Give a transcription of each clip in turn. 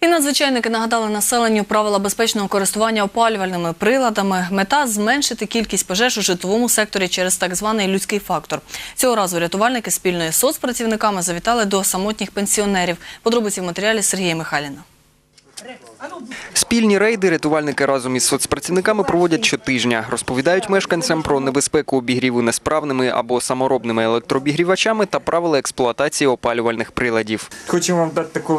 І надзвичайники нагадали населенню правила безпечного користування опалювальними приладами. Мета зменшити кількість пожеж у житловому секторі через так званий людський фактор. Цього разу рятувальники спільно з соцпрацівниками завітали до самотніх пенсіонерів. Подробиці в матеріалі Сергія Михайліна. Спільні рейди рятувальники разом із соцпрацівниками проводять щотижня. Розповідають мешканцям про небезпеку обігріву несправними або саморобними електрообігрівачами та правила експлуатації опалювальних приладів. Хочемо вам дати таку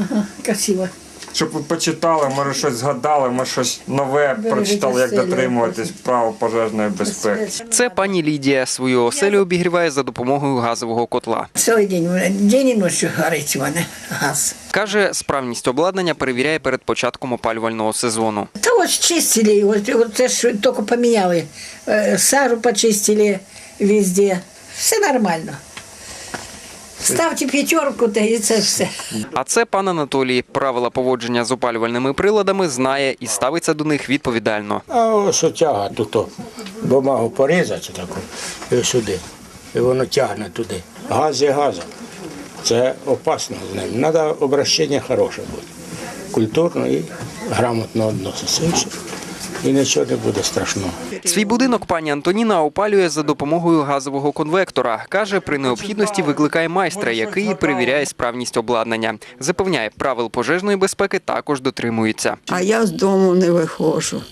Красиво. щоб ви почитали, може щось згадали, може щось нове прочитали, як дотримуватись прав пожежної безпеки. Це пані Лідія. Свою оселю обігріває за допомогою газового котла. Цілий день, день і ночі горить мене газ. Каже, справність обладнання перевіряє перед початком опалювального сезону. Та ось чистили, от, от це ж тільки поміняли. Е, Сажу почистили везде. Все нормально. Ставте п'ятерку, та і це все. А це пан Анатолій. Правила поводження з опалювальними приладами знає і ставиться до них відповідально. А ось тяга тут бумагу порізати таку і сюди. І воно тягне туди. Газ є газом. Це опасно з ним. Треба обращення хороше бути. Культурно і грамотно відноситися. І нічого не буде страшного. Свій будинок пані Антоніна опалює за допомогою газового конвектора. Каже, при необхідності викликає майстра, який перевіряє справність обладнання. Запевняє, правил пожежної безпеки також дотримується. А я з дому не виходжу.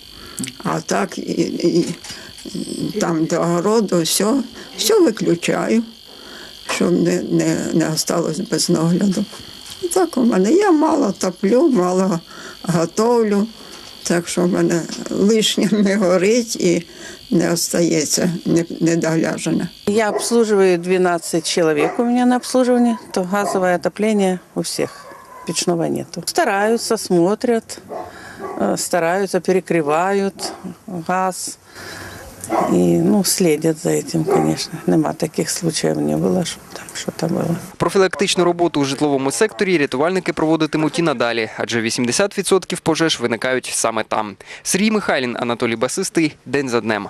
А так і, і, і там до городу все, все виключаю, щоб не, не, не осталось без нагляду. І так у мене я мало топлю, мало готовлю, так що в мене лишнє не горить і не остається не- недогляджене. Я обслуживаю 12 чоловік у мене на обслуживанні, то газове отоплення у всіх, печного нету. Стараються, смотрять, стараються, перекривають газ и ну, следят за этим, конечно. Нема таких случаев не было, чтобы там что-то было. Профілактичну роботу у житловому секторі рятувальники проводитимуть і надалі, адже 80% пожеж виникають саме там. Сергій Михайлін, Анатолій Басистий. День за днем.